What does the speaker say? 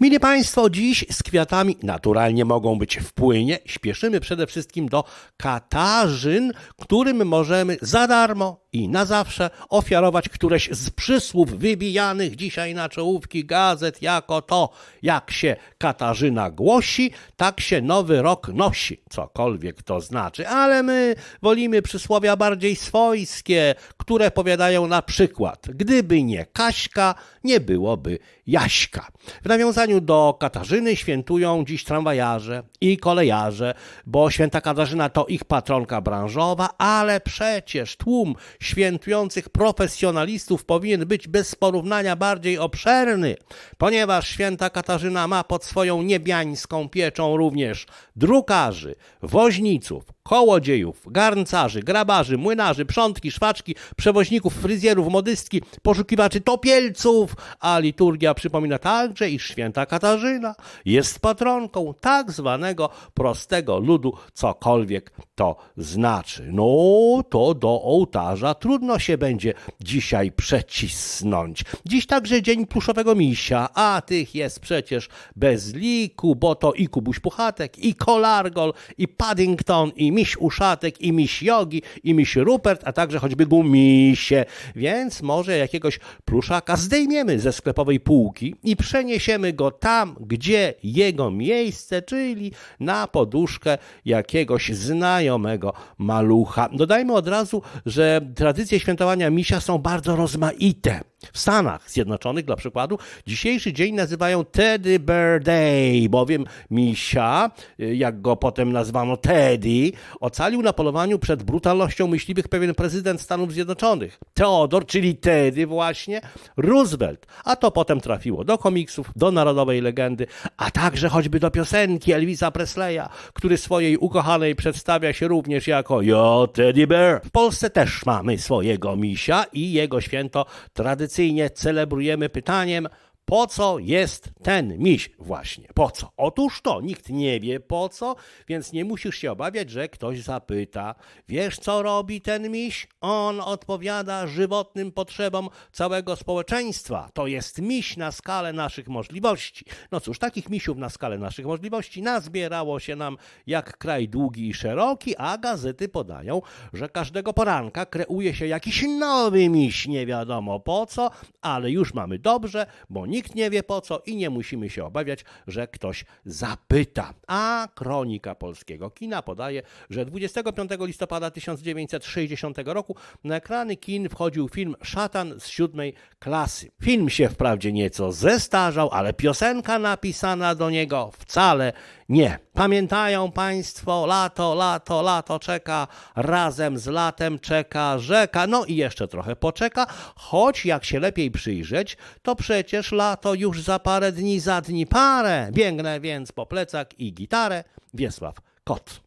Mili Państwo, dziś z kwiatami naturalnie mogą być w płynie. Śpieszymy przede wszystkim do Katarzyn, którym możemy za darmo i na zawsze ofiarować któreś z przysłów wybijanych dzisiaj na czołówki gazet jako to, jak się Katarzyna głosi, tak się nowy rok nosi, cokolwiek to znaczy. Ale my wolimy przysłowia bardziej swojskie, które powiadają na przykład, gdyby nie Kaśka, nie byłoby Jaśka. W nawiązaniu do Katarzyny świętują dziś tramwajarze i kolejarze, bo święta Katarzyna to ich patronka branżowa, ale przecież tłum świętujących profesjonalistów powinien być bez porównania bardziej obszerny, ponieważ święta Katarzyna ma pod swoją niebiańską pieczą również drukarzy, woźniców, kołodziejów, garncarzy, grabarzy, młynarzy, przątki, szwaczki, przewoźników, fryzjerów, modystki, poszukiwaczy topielców, a liturgia przypomina także, iż święta Katarzyna jest patronką tak zwanego prostego ludu, cokolwiek to znaczy. No to do ołtarza trudno się będzie dzisiaj przecisnąć. Dziś także dzień pluszowego misia, a tych jest przecież bez liku, bo to i Kubuś Puchatek, i Kolargol, i Paddington, i miś Uszatek, i miś Jogi, i miś Rupert, a także choćby gumisie. Więc może jakiegoś pluszaka zdejmiemy ze sklepowej półki i przeniesiemy go tam, gdzie jego miejsce, czyli na poduszkę jakiegoś znajomego malucha. Dodajmy od razu, że tradycje świętowania misia są bardzo rozmaite. W Stanach Zjednoczonych, dla przykładu, dzisiejszy dzień nazywają Teddy Bear Day, bowiem misia, y, jak go potem nazwano Teddy, ocalił na polowaniu przed brutalnością myśliwych pewien prezydent Stanów Zjednoczonych. Theodor, czyli Teddy właśnie, Roosevelt. A to potem trafiło do komiksów, do narodowej legendy, a także choćby do piosenki Elvisa Presleya, który swojej ukochanej przedstawia się również jako Yo Teddy Bear. W Polsce też mamy swojego misia i jego święto tradycyjnie celebrujemy pytaniem, po co jest ten miś właśnie? Po co? Otóż to, nikt nie wie po co, więc nie musisz się obawiać, że ktoś zapyta. Wiesz, co robi ten miś? On odpowiada żywotnym potrzebom całego społeczeństwa. To jest miś na skalę naszych możliwości. No cóż, takich misiów na skalę naszych możliwości nazbierało się nam jak kraj długi i szeroki, a gazety podają, że każdego poranka kreuje się jakiś nowy miś, nie wiadomo po co, ale już mamy dobrze, bo nikt nie wie po co i nie musimy się obawiać, że ktoś zapyta. A kronika polskiego kina podaje, że 25 listopada 1960 roku na ekrany kin wchodził film Szatan z siódmej klasy. Film się wprawdzie nieco zestarzał, ale piosenka napisana do niego wcale nie. Pamiętają Państwo, lato, lato, lato czeka, razem z latem czeka rzeka, no i jeszcze trochę poczeka, choć jak się lepiej przyjrzeć, to przecież lato już za parę dni, za dni parę. Biegnę więc po plecak i gitarę. Wiesław Kot.